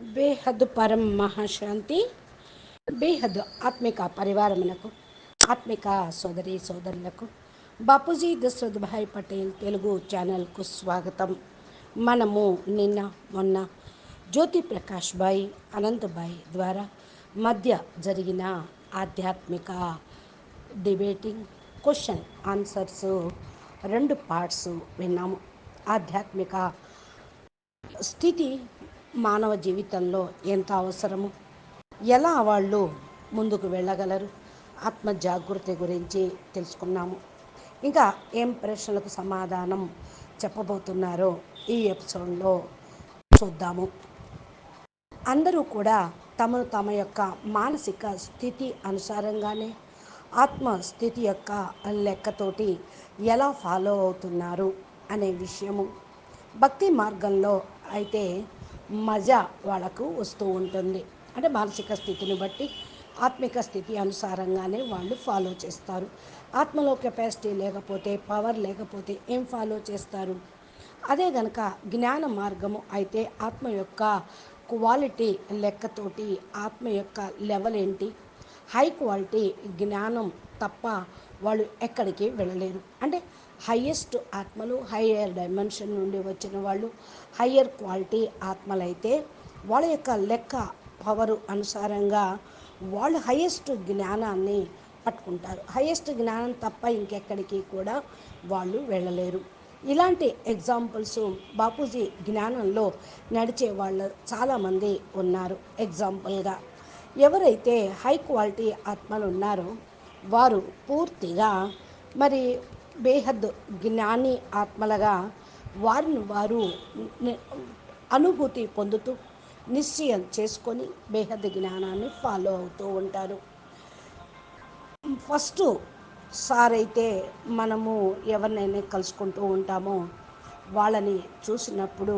బేహద్ పరం మహాశాంతి బేహద్ ఆత్మిక పరివారమునకు ఆత్మిక సోదరి సోదరులకు బాపూజీ దశరథ్ భాయ్ పటేల్ తెలుగు ఛానల్కు స్వాగతం. మనము నిన్న మొన్న జ్యోతి ప్రకాష్ భాయ్ అనంత్ భాయ్ ద్వారా మధ్య జరిగిన ఆధ్యాత్మిక డిబేటింగ్ క్వశ్చన్ ఆన్సర్స్ రెండు పార్ట్స్ విన్నాము. ఆధ్యాత్మిక స్థితి మానవ జీవితంలో ఎంత అవసరము? ఎలా వాళ్ళు ముందుకు వెళ్ళగలరు? ఆత్మ జాగృతి గురించి తెలుసుకున్నాము. ఇంకా ఏం ప్రశ్నలకు సమాధానం చెప్పబోతున్నారో ఈ ఎపిసోడ్లో చూద్దాము. అందరూ కూడా తమను తమ యొక్క మానసిక స్థితి అనుసారంగానే ఆత్మ స్థితి యొక్క లెక్కతోటి ఎలా ఫాలో అవుతున్నారు అనే విషయము. భక్తి మార్గంలో అయితే మజా వాళ్ళకు వస్తూ ఉంటుంది. అంటే మానసిక స్థితిని బట్టి ఆత్మిక స్థితి అనుసారంగానే వాళ్ళు ఫాలో చేస్తారు. ఆత్మలో కెపాసిటీ లేకపోతే పవర్ లేకపోతే ఏం ఫాలో చేస్తారు? అదే గనక జ్ఞాన మార్గము అయితే ఆత్మ యొక్క క్వాలిటీ లెక్కతోటి ఆత్మ యొక్క లెవెల్ ఏంటి? హై క్వాలిటీ జ్ఞానం తప్ప వాళ్ళు ఎక్కడికి వెళ్ళలేరు. అంటే హయ్యెస్ట్ ఆత్మలు హయ్యర్ డైమెన్షన్ నుండి వచ్చిన వాళ్ళు హయ్యర్ క్వాలిటీ ఆత్మలైతే వాళ్ళ యొక్క లెక్క పవరు అనుసారంగా వాళ్ళు హయ్యెస్ట్ జ్ఞానాన్ని పట్టుకుంటారు. హయ్యెస్ట్ జ్ఞానం తప్ప ఇంకెక్కడికి కూడా వాళ్ళు వెళ్ళలేరు. ఇలాంటి ఎగ్జాంపుల్స్ బాపూజీ జ్ఞానంలో నడిచే వాళ్ళు చాలామంది ఉన్నారు. ఎగ్జాంపుల్గా ఎవరైతే హై క్వాలిటీ ఆత్మలు ఉన్నారో వారు పూర్తిగా మరి బేహద్ జ్ఞాని ఆత్మలుగా వారిని వారు అనుభూతి పొందుతూ నిశ్చయం చేసుకొని బేహద్ జ్ఞానాన్ని ఫాలో అవుతూ ఉంటారు. ఫస్ట్ సార్ అయితే మనము ఎవరినైనా కలుసుకుంటూ ఉంటామో వాళ్ళని చూసినప్పుడు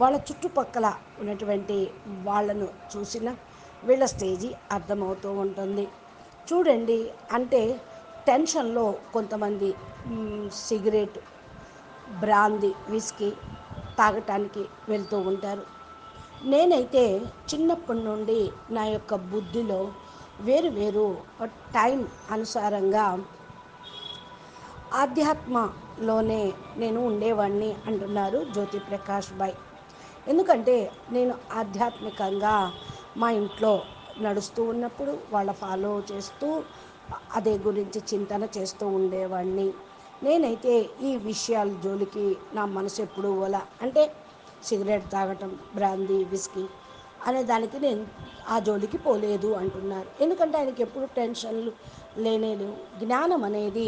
వాళ్ళ చుట్టుపక్కల ఉన్నటువంటి వాళ్ళను చూసిన వీళ్ళ స్టేజీ అర్థమవుతూ ఉంటుంది. చూడండి అంటే టెన్షన్లో కొంతమంది సిగరెట్ బ్రాంది విస్కీ తాగటానికి వెళ్తూ ఉంటారు. నేనైతే చిన్నప్పటి నుండి నా యొక్క బుద్ధిలో వేరు వేరు టైం అనుసారంగా ఆధ్యాత్మలోనే నేను ఉండేవాడిని అంటున్నారు జ్యోతి ప్రకాష్ బాయ్. ఎందుకంటే నేను ఆధ్యాత్మికంగా మా ఇంట్లో నడుస్తూ ఉన్నప్పుడు వాళ్ళ ఫాలో చేస్తూ అదే గురించి చింతన చేస్తూ ఉండేవాడిని నేనైతే ఈ విషయాల జోలికి నా మనసు ఎప్పుడూ ఓల. అంటే సిగరెట్ తాగటం బ్రాందీ విస్కీ అనే దానికి నేను ఆ జోలికి పోలేదు అంటున్నారు. ఎందుకంటే ఆయనకి ఎప్పుడు టెన్షన్లు లేనేలేవు జ్ఞానం అనేది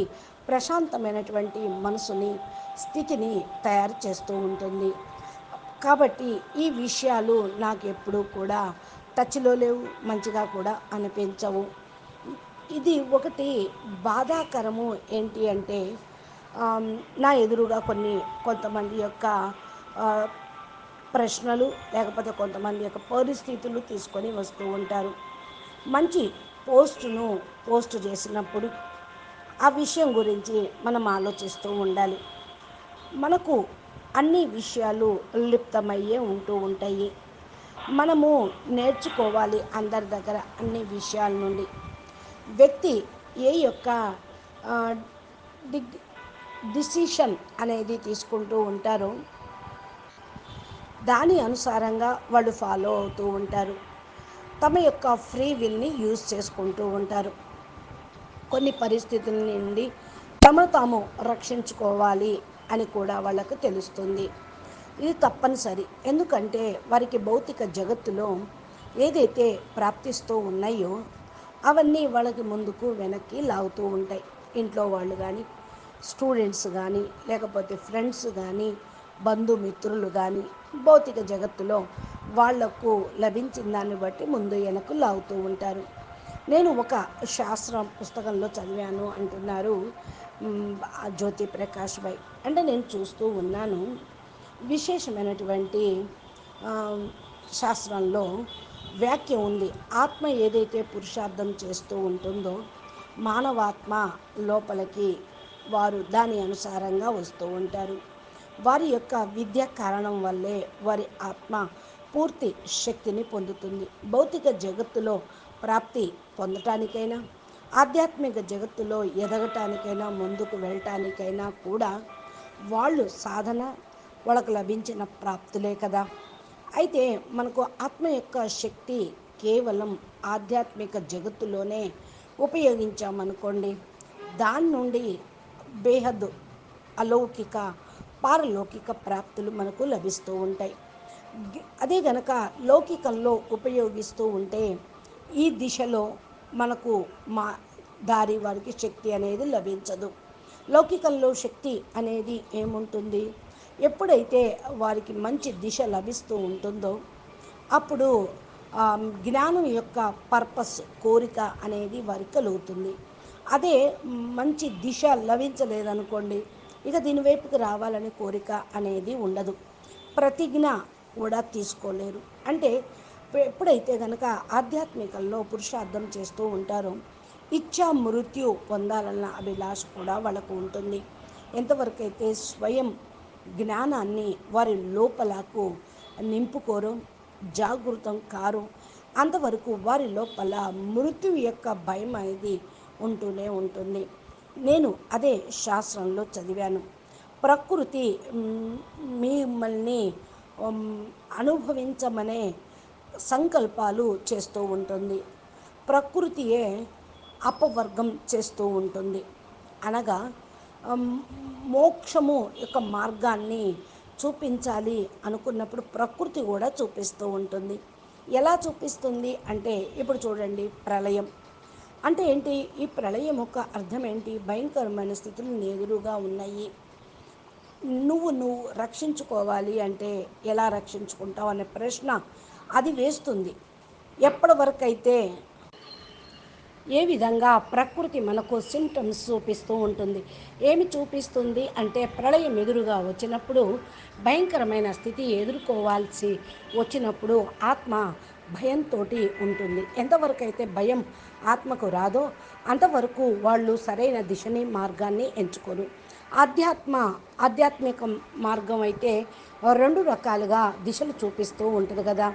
ప్రశాంతమైనటువంటి మనసుని స్థితిని తయారు చేస్తూ ఉంటుంది. కాబట్టి ఈ విషయాలు నాకు ఎప్పుడూ కూడా టచ్లో లేవు మంచిగా కూడా అనిపించవు. ఇది ఒకటి బాధాకరము ఏంటి అంటే నా ఎదురుగా కొన్ని కొంతమంది యొక్క ప్రశ్నలు లేకపోతే కొంతమంది యొక్క పరిస్థితులు తీసుకొని వస్తూ ఉంటారు. మంచి పోస్టును పోస్ట్ చేసినప్పుడు ఆ విషయం గురించి మనం ఆలోచిస్తూ ఉండాలి. మనకు అన్ని విషయాలు లిప్తమయ్యే ఉంటూ ఉంటాయి. మనము నేర్చుకోవాలి అందరి దగ్గర అన్ని విషయాల నుండి. వ్యక్తి ఏ యొక్క డిగ్ డిసిషన్ అనేది తీసుకుంటూ ఉంటారో. దాని అనుసారంగా వాళ్ళు ఫాలో అవుతూ ఉంటారు. తమ యొక్క ఫ్రీ విల్ని యూజ్ చేసుకుంటూ ఉంటారు. కొన్ని పరిస్థితుల నుండి తమను తాము రక్షించుకోవాలి అని కూడా వాళ్ళకు తెలుస్తుంది. ఇది తప్పనిసరి. ఎందుకంటే వారికి భౌతిక జగత్తులో ఏదైతే ప్రాప్తిస్తూ ఉన్నాయో అవన్నీ వాళ్ళకి ముందుకు వెనక్కి లాగుతూ ఉంటాయి. ఇంట్లో వాళ్ళు కానీ స్టూడెంట్స్ కానీ లేకపోతే ఫ్రెండ్స్ కానీ బంధుమిత్రులు కానీ భౌతిక జగత్తులో వాళ్ళకు లభించిన దాన్ని బట్టి ముందు వెనక్కు లాగుతూ ఉంటారు. నేను ఒక శాస్త్రం పుస్తకంలో చదివాను అంటున్నారు జ్యోతి ప్రకాష్ భాయ్ అంటే నేను చూస్తూ ఉన్నాను. విశేషమైనటువంటి శాస్త్రంలో వ్యాఖ్య ఉంది. ఆత్మ ఏదైతే పురుషార్థం చేస్తూ ఉంటుందో మానవాత్మ లోపలికి వారు దాని అనుసారంగా వస్తూ ఉంటారు. వారి యొక్క విద్య కారణం వల్లే వారి ఆత్మ పూర్తి శక్తిని పొందుతుంది. భౌతిక జగత్తులో ప్రాప్తి పొందటానికైనా ఆధ్యాత్మిక జగత్తులో ఎదగటానికైనా ముందుకు వెళ్ళటానికైనా కూడా వాళ్ళు సాధన వాళ్ళకు లభించిన ప్రాప్తులే కదా. అయితే మనకు ఆత్మ యొక్క శక్తి కేవలం ఆధ్యాత్మిక జగత్తులోనే ఉపయోగించామనుకోండి దాని నుండి బేహద్ అలౌకిక పారలౌకిక ప్రాప్తులు మనకు లభిస్తూ ఉంటాయి. అదే గనక లౌకికంలో ఉపయోగిస్తూ ఉంటే ఈ దిశలో మనకు మా దారి వారికి శక్తి అనేది లభించదు. లౌకికంలో శక్తి అనేది ఏముంటుంది? ఎప్పుడైతే వారికి మంచి దిశ లభిస్తూ ఉంటుందో అప్పుడు జ్ఞానం యొక్క పర్పస్ కోరిక అనేది వారికి కలుగుతుంది. అదే మంచి దిశ లభించలేదనుకోండి ఇక దీని వైపుకి రావాలనే కోరిక అనేది ఉండదు. ప్రతిజ్ఞ కూడా తీసుకోలేరు. అంటే ఎప్పుడైతే కనుక ఆధ్యాత్మికంలో పురుషార్థం చేస్తూ ఉంటారో ఇచ్చా మృత్యు పొందాలన్న అభిలాష కూడా వాళ్ళకు ఉంటుంది. ఎంతవరకు అయితే స్వయం జ్ఞానాన్ని వారి లోపలకు నింపుకోరు జాగృతం కారు అంతవరకు వారి లోపల మృత్యు యొక్క భయం అనేది ఉంటూనే ఉంటుంది. నేను అదే శాస్త్రంలో చదివాను. ప్రకృతి మిమ్మల్ని అనుభవించమనే సంకల్పాలు చేస్తూ ఉంటుంది. ప్రకృతియే అపవర్గం చేస్తూ ఉంటుంది. అనగా మోక్షము యొక్క మార్గాన్ని చూపించాలి అనుకున్నప్పుడు ప్రకృతి కూడా చూపిస్తూ ఉంటుంది. ఎలా చూపిస్తుంది అంటే ఇప్పుడు చూడండి ప్రళయం. అంటే ఏంటి? ఈ ప్రళయం యొక్క అర్థం ఏంటి? భయంకరమైన స్థితులు నీ ఎదురుగా ఉన్నాయి. నువ్వు నువ్వు రక్షించుకోవాలి అంటే ఎలా రక్షించుకుంటావు అనే ప్రశ్న అది వేస్తుంది. ఎప్పటి వరకు అయితే ఏ విధంగా ప్రకృతి మనకు సింటమ్స్ చూపిస్తూ ఉంటుంది. ఏమి చూపిస్తుంది అంటే ప్రళయం ఎదురుగా వచ్చినప్పుడు భయంకరమైన స్థితి ఎదుర్కోవాల్సి వచ్చినప్పుడు ఆత్మ భయంతో ఉంటుంది. ఎంతవరకు అయితే భయం ఆత్మకు రాదో అంతవరకు వాళ్ళు సరైన దిశని మార్గాన్ని ఎంచుకోరు. ఆధ్యాత్మ ఆధ్యాత్మిక మార్గం అయితే రెండు రకాలుగా దిశలు చూపిస్తూ ఉంటుంది కదా.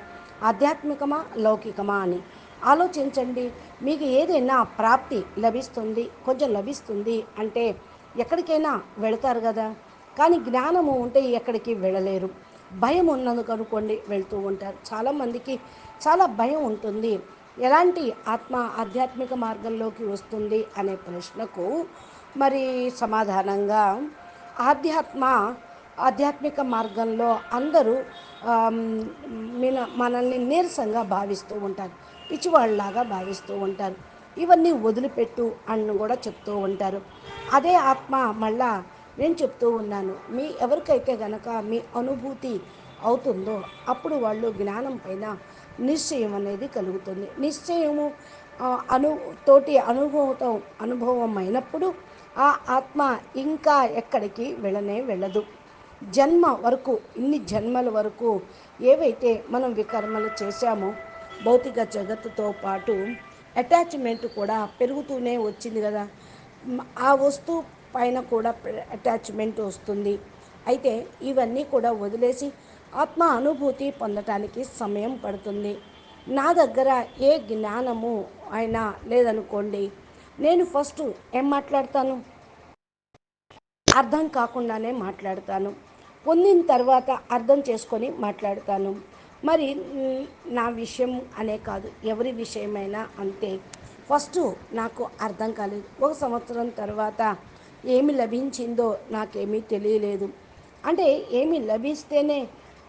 ఆధ్యాత్మికమా లౌకికమా అని. ఆలోచించండి మీకు ఏదైనా ప్రాప్తి లభిస్తుంది కొంచెం లభిస్తుంది అంటే ఎక్కడికైనా వెళతారు కదా. కానీ జ్ఞానము ఉంటే ఎక్కడికి వెళ్ళలేరు. భయం ఉన్నది కనుక్కోండి వెళ్తూ ఉంటారు. చాలామందికి చాలా భయం ఉంటుంది. ఎలాంటి ఆత్మ ఆధ్యాత్మిక మార్గంలోకి వస్తుంది అనే ప్రశ్నకు మరి సమాధానంగా ఆధ్యాత్మ ఆధ్యాత్మిక మార్గంలో అందరూ ఆమ్, మన మనల్ని నీరసంగా భావిస్తూ ఉంటారు. పిచ్చివాళ్ళలాగా భావిస్తూ ఉంటారు. ఇవన్నీ వదిలిపెట్టు అని కూడా చెప్తూ ఉంటారు. అదే ఆత్మ మళ్ళా నేను చెప్తూ ఉన్నాను మీ ఎవరికైతే గనక మీ అనుభూతి అవుతుందో అప్పుడు వాళ్ళు జ్ఞానం పైన నిశ్చయం అనేది కలుగుతుంది. నిశ్చయము అను తోటి అనుభవం అనుభవం అయినప్పుడు ఆ ఆత్మ ఇంకా ఎక్కడికి వెళ్ళనే వెళ్ళదు. జన్మ వరకు ఇన్ని జన్మల వరకు ఏవైతే మనం వికర్మలు చేశామో భౌతిక జగత్తుతో పాటు అటాచ్మెంట్ కూడా పెరుగుతూనే వచ్చింది కదా. ఆ వస్తువు పైన కూడా అటాచ్మెంట్ వస్తుంది. అయితే ఇవన్నీ కూడా వదిలేసి ఆత్మ అనుభూతి పొందటానికి సమయం పడుతుంది. నా దగ్గర ఏ జ్ఞానము అయినా లేదనుకోండి నేను ఫస్ట్ ఏం మాట్లాడతాను? అర్థం కాకుండానే మాట్లాడతాను. పొందిన తర్వాత అర్థం చేసుకొని మాట్లాడతాను. మరి నా విషయం అనే కాదు ఎవరి విషయమైనా అంతే. ఫస్ట్ నాకు అర్థం కాలేదు. ఒక సంవత్సరం తర్వాత ఏమి లభించిందో నాకేమీ తెలియలేదు. అంటే ఏమి లభిస్తేనే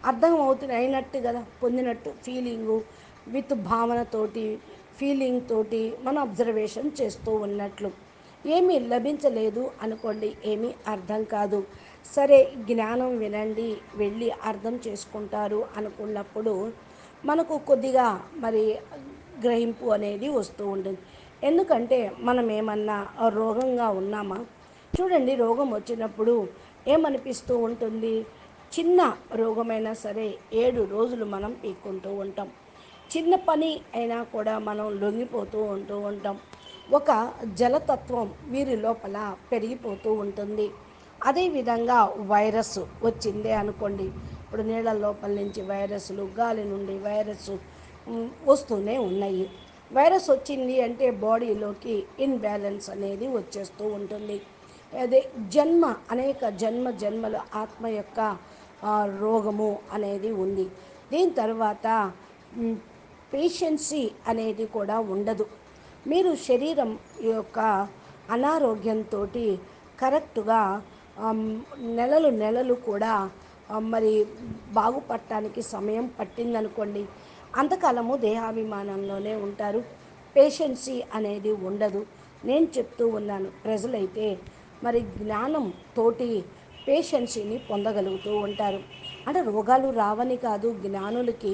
అర్థం అవుతుంది అయినట్టు కదా పొందినట్టు ఫీలింగు విత్ భావనతోటి ఫీలింగ్ తోటి మనం అబ్జర్వేషన్ చేస్తూ ఉన్నట్లు. ఏమీ లభించలేదు అనుకోండి ఏమీ అర్థం కాదు. సరే జ్ఞానం వినండి వెళ్ళి అర్థం చేసుకుంటారు అనుకున్నప్పుడు మనకు కొద్దిగా మరి గ్రహింపు అనేది వస్తూ ఉంటుంది. ఎందుకంటే మనం ఏమన్నా రోగంగా ఉన్నామా? చూడండి రోగం వచ్చినప్పుడు ఏమనిపిస్తూ ఉంటుంది? చిన్న రోగమైనా సరే ఏడు రోజులు మనం పీక్కుంటూ ఉంటాం. చిన్న పని అయినా కూడా మనం లొంగిపోతూ ఉంటూ ఉంటాం. ఒక జలతత్వం వీరి లోపల పెరిగిపోతూ ఉంటుంది. అదేవిధంగా వైరస్ వచ్చిందే అనుకోండి. ఇప్పుడు నీళ్ళ లోపల నుంచి వైరస్లు గాలి నుండి వైరస్ వస్తూనే ఉన్నాయి. వైరస్ వచ్చింది అంటే బాడీలోకి ఇన్బ్యాలెన్స్ అనేది వచ్చేస్తూ ఉంటుంది. అదే జన్మ అనేక జన్మ జన్మలు ఆత్మ యొక్క రోగము అనేది ఉంది. దీని తర్వాత పేషెన్సీ అనేది కూడా ఉండదు. మీరు శరీరం యొక్క అనారోగ్యంతో కరెక్ట్గా నెలలు నెలలు కూడా మరి బాగుపడటానికి సమయం పట్టిందనుకోండి అంతకాలము దేహాభిమానంలోనే ఉంటారు. పేషెన్సీ అనేది ఉండదు. నేను చెప్తూ ఉన్నాను ప్రజలైతే మరి జ్ఞానం తోటి పేషెన్సీని పొందగలుగుతూ ఉంటారు. అంటే రోగాలు రావని కాదు జ్ఞానులకి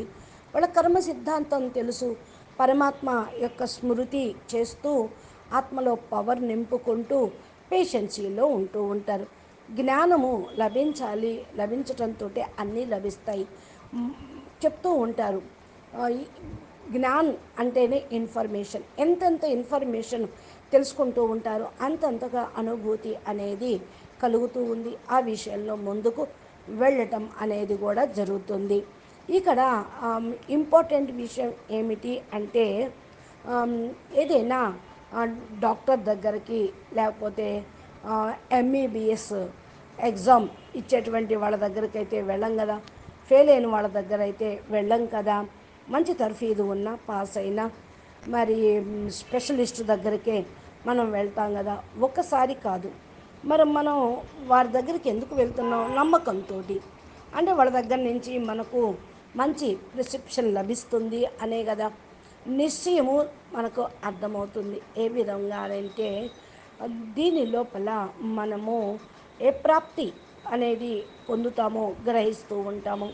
వాళ్ళ కర్మ సిద్ధాంతం తెలుసు. పరమాత్మ యొక్క స్మృతి చేస్తూ ఆత్మలో పవర్ నింపుకుంటూ పేషెన్సీలో ఉంటూ ఉంటారు. జ్ఞానము లభించాలి లభించటంతో అన్నీ లభిస్తాయి. చెప్తూ ఉంటారు. జ్ఞాన్ అంటేనే ఇన్ఫర్మేషన్ ఎంతెంత ఇన్ఫర్మేషన్ తెలుసుకుంటూ ఉంటారు. అంతంతగా అనుభూతి అనేది కలుగుతూ ఉంది. ఆ విషయంలో ముందుకు వెళ్ళటం అనేది కూడా జరుగుతుంది. ఇక్కడ ఇంపార్టెంట్ విషయం ఏమిటి అంటే ఏదైనా డాక్టర్ దగ్గరికి లేకపోతే ఎంఈబిఎస్ ఎగ్జామ్ ఇచ్చేటువంటి వాళ్ళ దగ్గరికి అయితే వెళ్ళం కదా. ఫెయిల్ అయిన వాళ్ళ దగ్గర అయితే వెళ్ళం కదా. మంచి తర్ఫీదు ఉన్న పాస్ అయినా మరి స్పెషలిస్ట్ దగ్గరికే మనం వెళ్తాం కదా. ఒక్కసారి కాదు. మరి మనం వారి దగ్గరికి ఎందుకు వెళ్తున్నాం? నమ్మకంతో అంటే వాళ్ళ దగ్గర నుంచి మనకు మంచి ప్రిస్క్రిప్షన్ లభిస్తుంది అనే కదా. నిశ్చయము మనకు అర్థమవుతుంది. ఏ విధంగా అంటే దీని లోపల మనము ఏ ప్రాప్తి అనేది పొందుతామో గ్రహిస్తూ ఉంటాము.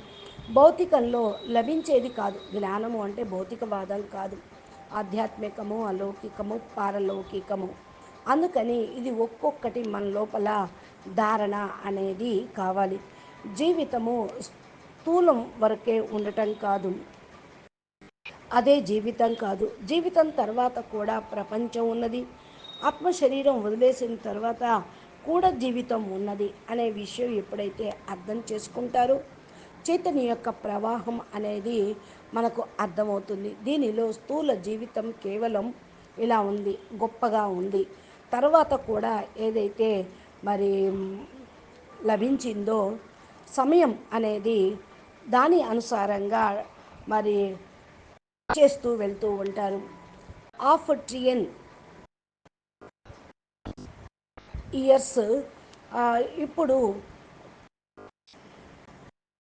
భౌతికంలో లభించేది కాదు. జ్ఞానము అంటే భౌతికవాదం కాదు. ఆధ్యాత్మికము అలౌకికము పారలౌకికము. అందుకని ఇది ఒక్కొక్కటి మన లోపల ధారణ అనేది కావాలి. జీవితము స్థూలం వరకే ఉండటం కాదు. అదే జీవితం కాదు. జీవితం తర్వాత కూడా ప్రపంచం ఉన్నది. ఆత్మ శరీరం వదిలేసిన తర్వాత కూడా జీవితం ఉన్నది అనే విషయం ఎప్పుడైతే అర్థం చేసుకుంటారో చైతన్య యొక్క ప్రవాహం అనేది మనకు అర్థమవుతుంది. దీనిలో స్థూల జీవితం కేవలం ఇలా ఉంది గొప్పగా ఉంది. తర్వాత కూడా ఏదైతే మరి లభించిందో సమయం అనేది దాని అనుసారంగా మరి చేస్తూ వెళ్తూ ఉంటారు. ఆఫ్ ట్రియన్ ఇయర్స్ ఇప్పుడు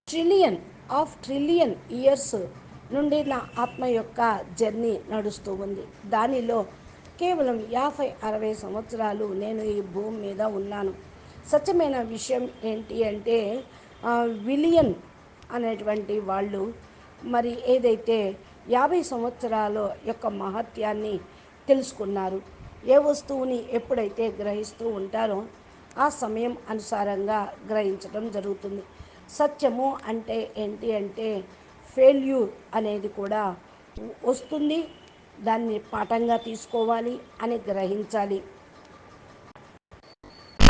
ట్రిలియన్ ఆఫ్ ట్రిలియన్ ఇయర్స్ నుండి నా ఆత్మ యొక్క జర్నీ నడుస్తూ ఉంది. దానిలో కేవలం యాభై అరవై సంవత్సరాలు నేను ఈ భూమి మీద ఉన్నాను. సత్యమైన విషయం ఏంటి అంటే విలియన్ అనేటువంటి వాళ్ళు మరి ఏదైతే యాభై సంవత్సరాల యొక్క మహత్యాన్ని తెలుసుకున్నారు ఏ వస్తువుని ఎప్పుడైతే గ్రహిస్తూ ఉంటారో ఆ సమయం అనుసారంగా గ్రహించడం జరుగుతుంది. సత్యము అంటే ఏంటి అంటే ఫెయిల్యూర్ అనేది కూడా వస్తుంది. దాన్ని పాఠంగా తీసుకోవాలి అని గ్రహించాలి.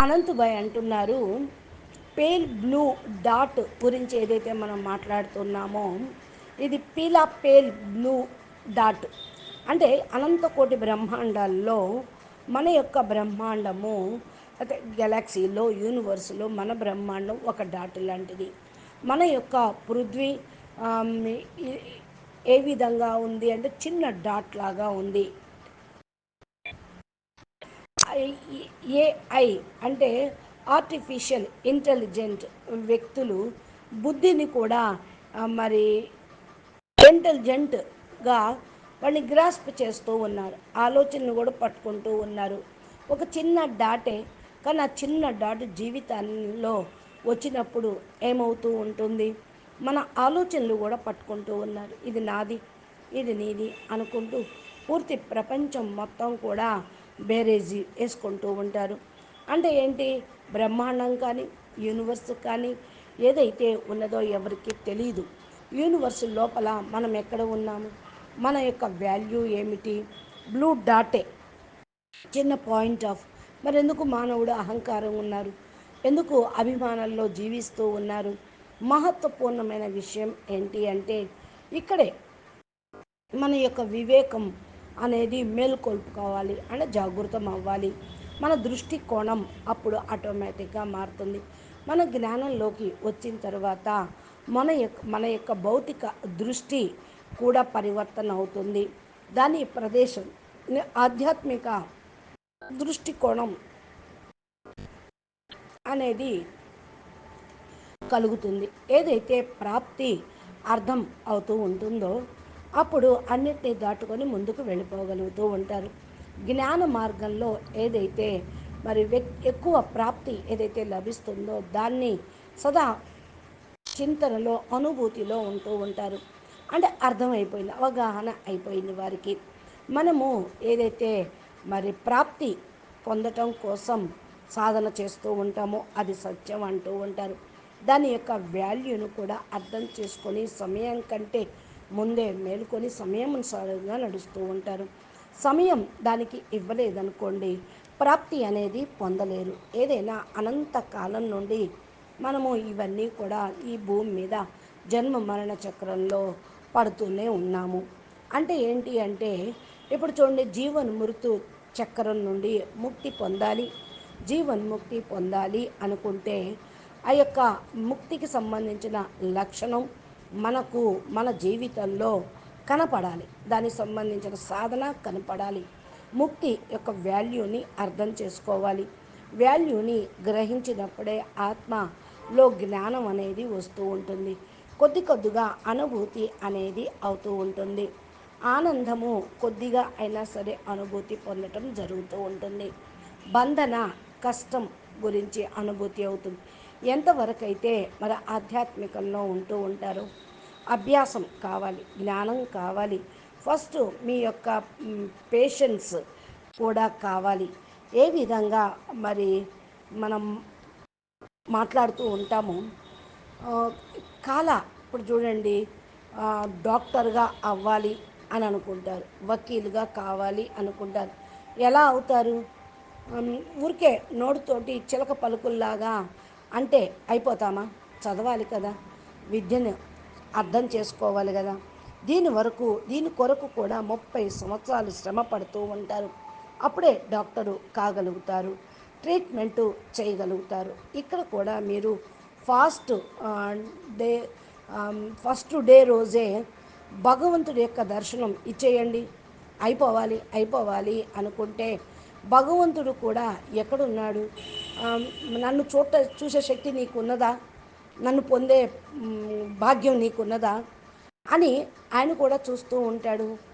అనంతభాయ్ అంటున్నారు పేల్ బ్లూ డాట్ గురించి ఏదైతే మనం మాట్లాడుతున్నామో ఇది పీలా పేల్ బ్లూ డాట్. అంటే అనంతకోటి బ్రహ్మాండాల్లో మన యొక్క బ్రహ్మాండము అయితే గెలాక్సీలో యూనివర్స్లో మన బ్రహ్మాండం ఒక డాట్ లాంటిది. మన యొక్క పృథ్వీ ఏ విధంగా ఉంది అంటే చిన్న డాట్ లాగా ఉంది. ఏఐ అంటే ఆర్టిఫిషియల్ ఇంటెలిజెంట్ వ్యక్తులు బుద్ధిని కూడా మరి ఇంటెలిజెంట్గా వాళ్ళని గ్రాస్ప్ చేస్తూ ఉన్నారు. ఆలోచనలు కూడా పట్టుకుంటూ ఉన్నారు. ఒక చిన్న డాటే కానీ ఆ చిన్న డాట్ జీవితంలో వచ్చినప్పుడు ఏమవుతూ ఉంటుంది? మన ఆలోచనలు కూడా పట్టుకుంటూ ఉన్నారు. ఇది నాది ఇది నీది అనుకుంటూ పూర్తి ప్రపంచం మొత్తం కూడా బేరేజీ వేసుకుంటూ ఉంటారు. అంటే ఏంటి? బ్రహ్మాండం కానీ యూనివర్స్ కానీ ఏదైతే ఉన్నదో ఎవరికి తెలియదు యూనివర్స్ లోపల మనం ఎక్కడ ఉన్నాము? మన యొక్క వాల్యూ ఏమిటి? బ్లూ డాటే. చిన్న పాయింట్ ఆఫ్. మరి ఎందుకు మానవుడు అహంకారం ఉన్నారు? ఎందుకు అభిమానంలో జీవిస్తూ ఉన్నారు? మహత్వపూర్ణమైన విషయం ఏంటి అంటే ఇక్కడే మన యొక్క వివేకం అనేది మేల్కొల్పుకోవాలి అంటే జాగృతం అవ్వాలి. మన దృష్టి కోణం అప్పుడు ఆటోమేటిక్గా మారుతుంది. మన జ్ఞానంలోకి వచ్చిన తర్వాత మన యొక్క మన యొక్క భౌతిక దృష్టి కూడా పరివర్తన అవుతుంది. దాని ప్రదేశం ఆధ్యాత్మిక దృష్టికోణం అనేది కలుగుతుంది. ఏదైతే ప్రాప్తి అర్థం అవుతూ ఉంటుందో అప్పుడు అన్నిటినీ దాటుకొని ముందుకు వెళ్ళిపోగలుగుతూ ఉంటారు. జ్ఞాన మార్గంలో ఏదైతే మరి ఎక్కువ ప్రాప్తి ఏదైతే లభిస్తుందో దాన్ని సదా చింతనలో అనుభూతిలో ఉంటూ ఉంటారు. అంటే అర్థమైపోయింది అవగాహన అయిపోయింది వారికి. మనము ఏదైతే మరి ప్రాప్తి పొందటం కోసం సాధన చేస్తూ ఉంటామో అది సత్యం అంటూ ఉంటారు. దాని యొక్క వాల్యూను కూడా అర్థం చేసుకొని సమయం కంటే ముందే మేలుకొని సమయానుసారంగా నడుస్తూ ఉంటారు. సమయం దానికి ఇవ్వలేదనుకోండి ప్రాప్తి అనేది పొందలేరు. ఏదైనా అనంత కాలం నుండి మనము ఇవన్నీ కూడా ఈ భూమి మీద జన్మ మరణ చక్రంలో పడుతూనే ఉన్నాము. అంటే ఏంటి అంటే ఇప్పుడు చూడండి జీవన్ మృతు చక్రం నుండి ముక్తి పొందాలి. జీవన్ ముక్తి పొందాలి అనుకుంటే ఆ యొక్క ముక్తికి సంబంధించిన లక్షణం మనకు మన జీవితంలో కనపడాలి. దానికి సంబంధించిన సాధన కనపడాలి. ముక్తి యొక్క వాల్యూని అర్థం చేసుకోవాలి. వాల్యూని గ్రహించినప్పుడే ఆత్మలో జ్ఞానం అనేది వస్తూ ఉంటుంది. కొద్ది కొద్దిగా అనుభూతి అనేది అవుతూ ఉంటుంది. ఆనందము కొద్దిగా అయినా సరే అనుభూతి పొందటం జరుగుతూ ఉంటుంది. బంధన కష్టం గురించి అనుభూతి అవుతుంది. ఎంతవరకైతే మరి ఆధ్యాత్మికంలో ఉంటూ ఉంటారో అభ్యాసం కావాలి జ్ఞానం కావాలి ఫస్ట్ మీ యొక్క పేషెన్స్ కూడా కావాలి. ఏ విధంగా మరి మనం మాట్లాడుతూ ఉంటాము కాల ఇప్పుడు చూడండి డాక్టర్గా అవ్వాలి అని అనుకుంటారు వకీలుగా కావాలి అనుకుంటారు. ఎలా అవుతారు? ఊరికే నోటితోటి చిలక పలుకుల్లాగా అంటే అయిపోతామా? చదవాలి కదా. విద్యను అర్థం చేసుకోవాలి కదా. దీని వరకు దీని కొరకు కూడా ముప్పై సంవత్సరాలు శ్రమ పడుతూ ఉంటారు. అప్పుడే డాక్టరు కాగలుగుతారు. ట్రీట్మెంటు చేయగలుగుతారు. ఇక్కడ కూడా మీరు ఫాస్ట్ డే ఫస్ట్ డే రోజే భగవంతుడి యొక్క దర్శనం ఇచ్చేయండి. అయిపోవాలి అయిపోవాలి అనుకుంటే భగవంతుడు కూడా ఎక్కడున్నాడు? నన్ను చూట చూసే శక్తి నీకు ఉన్నదా నన్ను పొందే భాగ్యం నీకున్నదా? అని ఆయన కూడా చూస్తూ ఉంటాడు.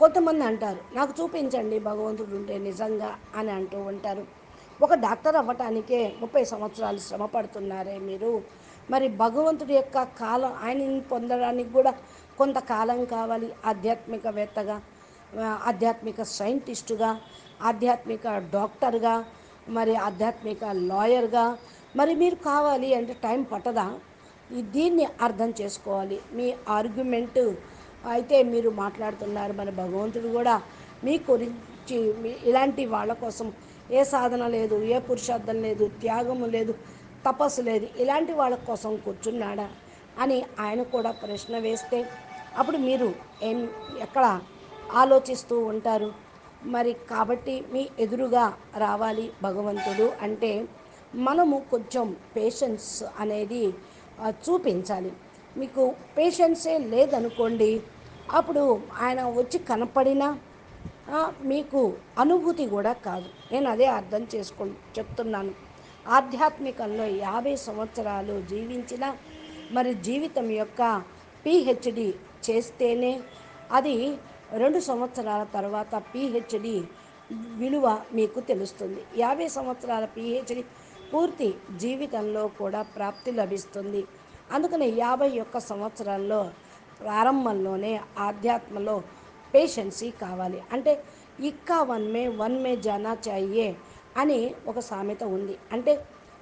కొంతమంది అంటారు నాకు చూపించండి భగవంతుడు ఉంటే నిజంగా అని అంటూ ఉంటారు. ఒక డాక్టర్ అవ్వటానికే ముప్పై సంవత్సరాలు శ్రమ పడుతున్నారే మీరు. మరి భగవంతుడి యొక్క కాలం ఆయనని పొందడానికి కూడా కొంతకాలం కావాలి ఆధ్యాత్మికవేత్తగా. ఆధ్యాత్మిక సైంటిస్టుగా ఆధ్యాత్మిక డాక్టర్గా మరి ఆధ్యాత్మిక లాయర్గా మరి మీరు కావాలి అంటే టైం పట్టదా? దీన్ని అర్థం చేసుకోవాలి. మీ ఆర్గ్యుమెంట్ అయితే మీరు మాట్లాడుతున్నారు మన భగవంతుడు కూడా మీ గురించి ఇలాంటి వాళ్ళ కోసం ఏ సాధన లేదు ఏ పురుషార్థం లేదు త్యాగము లేదు తపస్సు లేదు ఇలాంటి వాళ్ళ కోసం కూర్చున్నాడా అని ఆయన కూడా ప్రశ్న వేస్తే అప్పుడు మీరు ఏం ఎక్కడ ఆలోచిస్తూ ఉంటారు. మరి కాబట్టి మీ ఎదురుగా రావాలి భగవంతుడు అంటే మనము కొంచెం పేషెన్స్ అనేది చూపించాలి. మీకు పేషెన్సే లేదనుకోండి అప్పుడు ఆయన వచ్చి కనపడినా మీకు అనుభూతి కూడా కాదు. నేను అదే అర్థం చేసుకు చెప్తున్నాను. ఆధ్యాత్మికంలో యాభై సంవత్సరాలు జీవించిన మరి జీవితం యొక్క పిహెచ్డి చేస్తేనే అది రెండు సంవత్సరాల తర్వాత పిహెచ్డి విలువ మీకు తెలుస్తుంది. యాభై సంవత్సరాల పిహెచ్డి పూర్తి జీవితంలో కూడా ప్రాప్తి లభిస్తుంది. అందుకని యాభై ఒక్క సంవత్సరాల్లో ప్రారంభంలోనే ఆధ్యాత్మలో పేషెన్సీ కావాలి. అంటే ఇక్కా వన్ మే వన్ మే జానా చాయే అని ఒక సామెత ఉంది. అంటే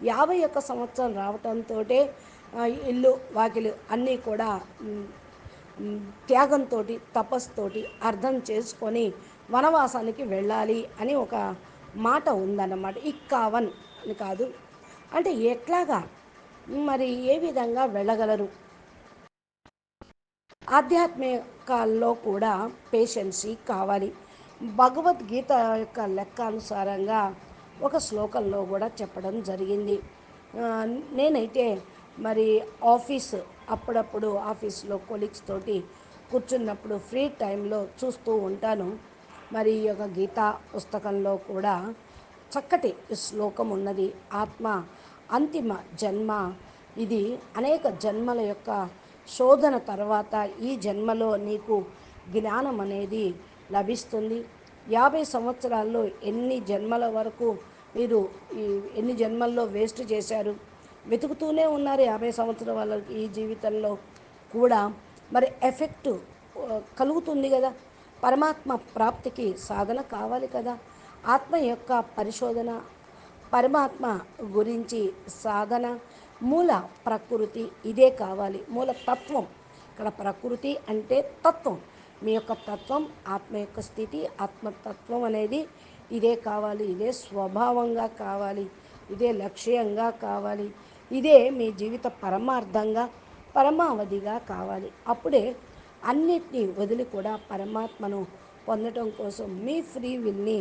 యాభై ఒక్క సంవత్సరం రావటంతో ఇల్లు వాకిలు అన్నీ కూడా త్యాగంతో తపస్సుతోటి అర్థం చేసుకొని వనవాసానికి వెళ్ళాలి అని ఒక మాట ఉందన్నమాట. ఇక్కావన్ అని కాదు. అంటే ఎట్లాగా? మరి ఏ విధంగా వెళ్ళగలరు? ఆధ్యాత్మికాల్లో కూడా పేషెన్సీ కావాలి. భగవద్గీత యొక్క లెక్కానుసారంగా ఒక శ్లోకంలో కూడా చెప్పడం జరిగింది. నేనైతే మరి ఆఫీస్ అప్పుడప్పుడు ఆఫీస్లో కొలీగ్స్ తోటి కూర్చున్నప్పుడు ఫ్రీ టైంలో చూస్తూ ఉంటాను. మరి ఈ యొక్క గీతా పుస్తకంలో కూడా చక్కటి శ్లోకం ఉన్నది. ఆత్మ అంతిమ జన్మ. ఇది అనేక జన్మల యొక్క శోధన తర్వాత ఈ జన్మలో నీకు జ్ఞానం అనేది లభిస్తుంది. యాభై సంవత్సరాల్లో ఎన్ని జన్మల వరకు మీరు ఈ ఎన్ని జన్మల్లో వేస్ట్ చేశారు? వెతుకుతూనే ఉన్నారు యాభై సంవత్సరాల వాళ్ళకి ఈ జీవితంలో కూడా. మరి ఎఫెక్ట్ కలుగుతుంది కదా. పరమాత్మ ప్రాప్తికి సాధన కావాలి కదా. ఆత్మ యొక్క పరిశోధన పరమాత్మ గురించి సాధన మూల ప్రకృతి ఇదే కావాలి. మూల తత్వం. ఇక్కడ ప్రకృతి అంటే తత్వం. మీ యొక్క తత్వం ఆత్మ యొక్క స్థితి ఆత్మతత్వం అనేది ఇదే కావాలి. ఇదే స్వభావంగా కావాలి. ఇదే లక్ష్యంగా కావాలి. ఇదే మీ జీవిత పరమార్థంగా పరమావధిగా కావాలి. అప్పుడే అన్నిటినీ వదిలి కూడా పరమాత్మను పొందటం కోసం మీ ఫ్రీ విల్ని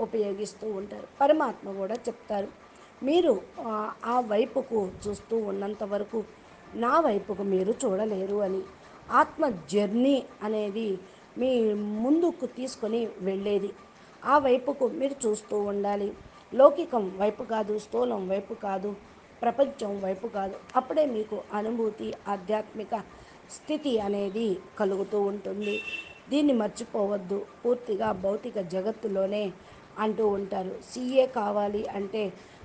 ఉపయోగిస్తూ ఉంటారు. పరమాత్మ కూడా చెప్తారు మీరు ఆ, వైపుకు చూస్తూ ఉన్నంత వరకు నా వైపుకు మీరు చూడలేరు అని. ఆత్మ జర్నీ అనేది మీ ముందుకు తీసుకొని వెళ్ళేది. ఆ వైపుకు మీరు చూస్తూ ఉండాలి. లౌకికం వైపు కాదు స్థూలం వైపు కాదు ప్రపంచం వైపు కాదు. అప్పుడే మీకు అనుభూతి ఆధ్యాత్మిక స్థితి అనేది కలుగుతూ ఉంటుంది. దీన్ని మర్చిపోవద్దు. పూర్తిగా భౌతిక జగత్తులోనే అంటూ ఉంటారు. సీఏ కావాలి అంటే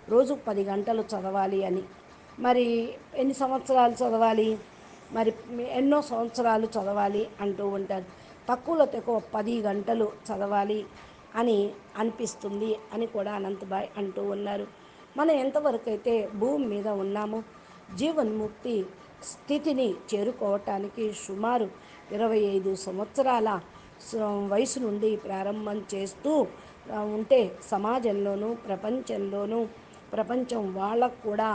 రోజు పది గంటలు చదవాలి అని. మరి ఎన్ని సంవత్సరాలు చదవాలి? మరి ఎన్నో సంవత్సరాలు చదవాలి అంటూ ఉంటారు. తక్కువలో తక్కువ పది గంటలు చదవాలి అని అనిపిస్తుంది అని కూడా అనంతబాయ్ అంటూ ఉన్నారు. మనం ఎంతవరకు అయితే భూమి మీద ఉన్నామో జీవన్ముక్తి స్థితిని చేరుకోవటానికి సుమారు ఇరవై ఐదు సంవత్సరాల వయసు నుండి ప్రారంభం చేస్తూ ఉంటే సమాజంలోనూ ప్రపంచంలోనూ ప్రపంచం వాళ్ళకు కూడా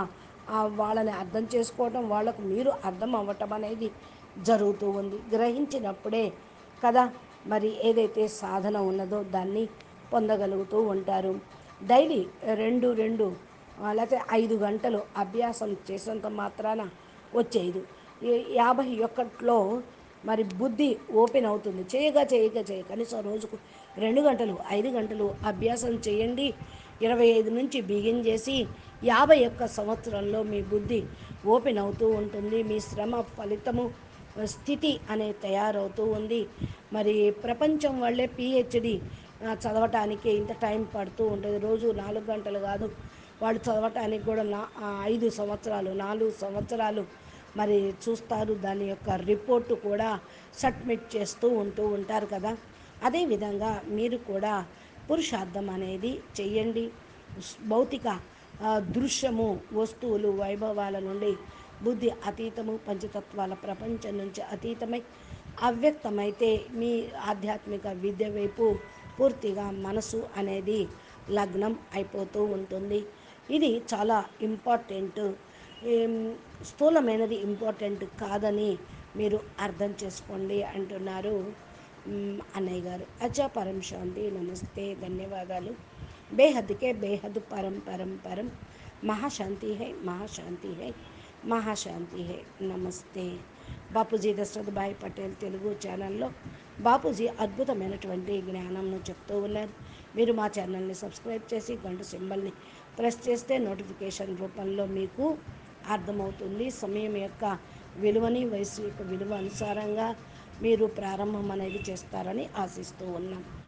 ఆ వాళ్ళని అర్థం చేసుకోవటం వాళ్ళకు మీరు అర్థం అవ్వటం అనేది జరుగుతూ ఉంది. గ్రహించినప్పుడే కదా మరి ఏదైతే సాధన ఉన్నదో దాన్ని పొందగలుగుతూ ఉంటారు. డైలీ రెండు రెండు లేకపోతే ఐదు గంటలు అభ్యాసం చేసినంత మాత్రాన వచ్చేది యాభై ఒక్కట్లో మరి బుద్ధి ఓపెన్ అవుతుంది. చేయగా చేయగా చేయ కనీసం రోజుకు రెండు గంటలు ఐదు గంటలు అభ్యాసం చేయండి. ఇరవై ఐదు నుంచి బిగిన్ చేసి యాభై ఒక్క సంవత్సరంలో మీ బుద్ధి ఓపెన్ అవుతూ ఉంటుంది. మీ శ్రమ ఫలితము స్థితి అనేది తయారవుతూ ఉంది. మరి ప్రపంచం వాళ్ళే పిహెచ్డి చదవటానికి ఇంత టైం పడుతూ ఉంటుంది. రోజు నాలుగు గంటలు కాదు వాళ్ళు చదవటానికి కూడా నా ఐదు సంవత్సరాలు నాలుగు సంవత్సరాలు మరి చూస్తారు. దాని యొక్క రిపోర్టు కూడా సబ్మిట్ చేస్తూ ఉంటూ ఉంటారు కదా. అదేవిధంగా మీరు కూడా పురుషార్థం అనేది చెయ్యండి. భౌతిక దృశ్యము వస్తువులు వైభవాల నుండి బుద్ధి అతీతము పంచతత్వాల ప్రపంచం నుంచి అతీతమై అవ్యక్తమైతే మీ ఆధ్యాత్మిక విద్య వైపు పూర్తిగా మనసు అనేది లగ్నం అయిపోతూ ఉంటుంది. ఇది చాలా ఇంపార్టెంట్ స్థూలమైనది ఇంపార్టెంట్ కాదని మీరు అర్థం చేసుకోండి అంటున్నారు. అన్నయ్య గారు. అచ్చా పరం శాంతి నమస్తే ధన్యవాదాలు. బేహద్కే బేహద్ పరం పరం పరం. మహాశాంతి హై మహాశాంతి హై మహాశాంతి హై. నమస్తే. బాపూజీ దశరథ్ భాయ్ పటేల్ తెలుగు ఛానల్లో బాపూజీ అద్భుతమైనటువంటి జ్ఞానంను చెప్తూ ఉన్నారు. మీరు మా ఛానల్ని సబ్స్క్రైబ్ చేసి గంట సింబల్ని ప్రెస్ చేస్తే నోటిఫికేషన్ రూపంలో మీకు అర్థమవుతుంది. సమయం యొక్క విలువని వయసు యొక్క విలువ అనుసారంగా మీరు ప్రారంభం అనేది చేస్తారని ఆశిస్తూ ఉన్నాం.